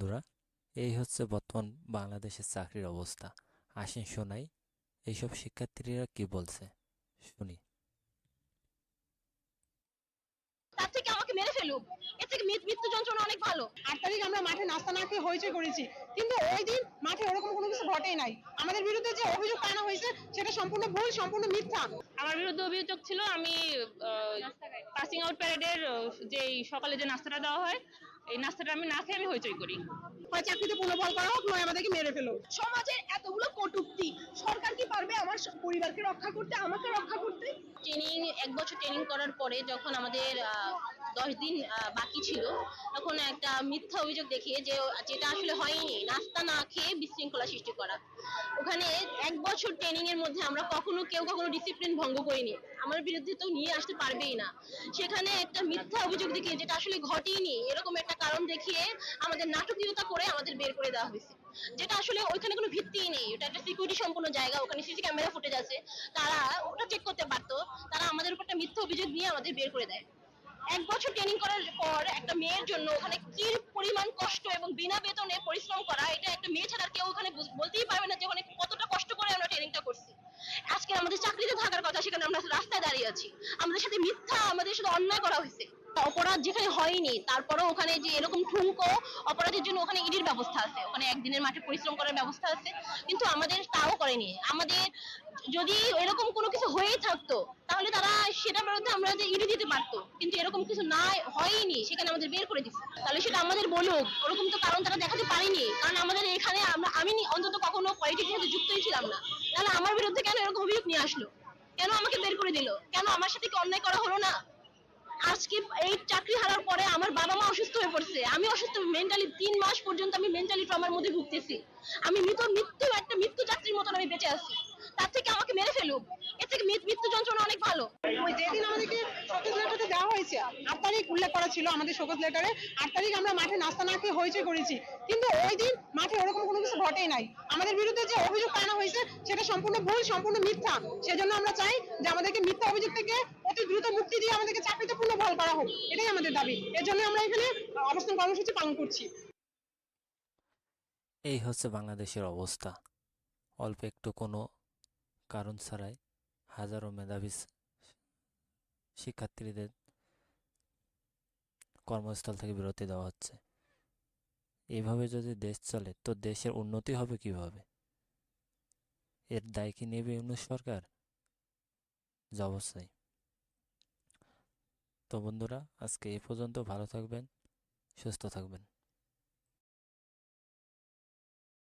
বন্ধুরা এই হচ্ছে বর্তমান বাংলাদেশের চাকরির অবস্থা। আসেন শোনাই এইসব শিক্ষার্থীরা কি বলছে? শুনি তার থেকে আমাকে মেরে ফেলুক। এর থেকে মৃত- মৃত্যু যন্ত্রণা অনেক ভালো। আট তারিখ আমরা মাঠে নাস্তা না খেয়ে হইচই করেছি। কিন্তু ওই দিন মাঠে ওরকম কোনো কিছু ঘটেই নাই। আমাদের বিরুদ্ধে যে অভিযোগ আনা হয়েছে সেটা সম্পূর্ণ ভুল সম্পূর্ণ মিথ্যা। আমার বিরুদ্ধে অভিযোগ ছিল আমি পাসিং আউট প্যারেডের যে সকালে যে নাস্তাটা দেওয়া হয় এই নাস্তাটা আমি না খেয়ে আমি হইচই করি। হয় চাকরিতে পুনর্বল করা হোক নয় আমাদেরকে মেরে ফেলো। সমাজের এতগুলো কটূক্তি। সরকার কি পারবে আমার পরিবারকে রক্ষা করতে আমাকে রক্ষা করতে? ট্রেনিং এক বছর ট্রেনিং করার পরে যখন আমাদের দশ দিন বাকি ছিল, তখন একটা মিথ্যা অভিযোগ দেখিয়ে যে, যেটা আসলে হয়নি নাস্তা না খেয়ে বিশৃঙ্খলা সৃষ্টি করা। ওখানে এক বছর ট্রেনিং এর মধ্যে আমরা কখনো কেউ কখনো ডিসিপ্লিন ভঙ্গ করিনি। আমার বিরুদ্ধে তো নিয়ে আসতে পারবেই না। সেখানে একটা মিথ্যা অভিযোগ দেখিয়ে যেটা আসলে ঘটেনি এরকম একটা কারণ দেখিয়ে আমাদের নাটকীয়তা করে আমাদের বের করে দেওয়া হয়েছে। যেটা আসলে ওইখানে কোনো ভিত্তিই নেই। ওটা একটা সিকিউরিটি সম্পন্ন জায়গা, ওখানে সিসি ক্যামেরা ফুটেজ আছে। তারা ওটা চেক করতে পারতো। তারা আমাদের উপর একটা মিথ্যা অভিযোগ নিয়ে আমাদের বের করে দেয়। এক বছর ট্রেনিং করার পর একটা মেয়ের জন্য ওখানে কি পরিমাণ কষ্ট এবং বিনা বেতনে পরিশ্রম করা, এটা একটা মেয়ে ছাড়া কেউ ওখানে বলতেই পারবে না যে ওখানে কতটা কষ্ট করে আমরা ট্রেনিংটা করছি। আজকে আমাদের চাকরিতে থাকার কথা, সেখানে আমরা রাস্তায় দাঁড়িয়ে আছি। আমাদের সাথে মিথ্যা, আমাদের সাথে অন্যায় করা হয়েছে। অপরাধ যেখানে হয়নি, তারপরেও ওখানে যে এরকম ঠুনকো অপরাধের জন্য ওখানে ইডির ব্যবস্থা আছে। ওখানে একদিনের মাঠে পরিশ্রম করার ব্যবস্থা আছে। কিন্তু আমাদের তাও করেনি। আমাদের যদি এরকম কোনো কিছু হয়েই থাকতো সেটার বিরুদ্ধে আমরা ইডি দিতে পারতো কিন্তু এরকম কিছু না হয়নি, সেখানে আমাদের বের করে দিচ্ছে তাহলে সেটা আমাদের বলুক, ওরকম তো কারণ তারা দেখাতে পারেনি, কারণ আমাদের এখানে আমরা, আমি অন্তত কখনো পলিটিক্সের সাথে যুক্তই ছিলাম না। তাহলে আমার বিরুদ্ধে কেন এরকম অভিযোগ নিয়ে আসলো? কেন আমাকে বের করে দিল? কেন আমার সাথে কি অন্যায় করা হলো না? আজকে এই চাকরি হারার পরে আমার বাবা মা অসুস্থ হয়ে পড়ছে। আমি অসুস্থ মেন্টালি তিন মাস পর্যন্ত আমি মেন্টালি ট্রমার মধ্যে ভুগতেছি। আমি মৃত, মৃত্যু, একটা মৃত্যু যাত্রীর মতন আমি বেঁচে আছি। তার থেকে আমাকে মেরে ফেলুক। মৃত্যু যন্ত্রণা অনেক ভালো। ওই যেদিন আমাদেরকে শোকজ লেটারটা দেওয়া হয়েছে আট তারিখ উল্লেখ করা ছিল আমাদের শোকজ লেটারে আট তারিখ আমরা মাঠে নাস্তা না খেয়ে করেছি। কিন্তু ওই দিন মাঠে ওরকম কোনো কিছু ঘটেই নাই। আমাদের বিরুদ্ধে যে অভিযোগ আনা হয়েছে সেটা সম্পূর্ণ ভুল সম্পূর্ণ মিথ্যা। সেজন্য আমরা চাই যে আমাদেরকে মিথ্যা অভিযোগ থেকে অতি দ্রুত মুক্তি দিয়ে আমাদেরকে চাকরিতে পুনর্বহাল করা হোক। এটাই আমাদের দাবি। এর জন্য আমরা এখানে অবস্থান কর্মসূচি পালন করছি। এই হচ্ছে বাংলাদেশের অবস্থা। অল্প একটু কোনো কারণ ছাড়াই হাজারো মেধাবী শিক্ষার্থীদের কর্মস্থল থেকে বিরতি দেওয়া হচ্ছে। এইভাবে যদি দেশ চলে, তো দেশের উন্নতি হবে কীভাবে? এর দায় কি নেবে ইউনুস সরকার? যে অবশ্যই। তো বন্ধুরা, আজকে এ পর্যন্ত ভালো থাকবেন, সুস্থ থাকবেন।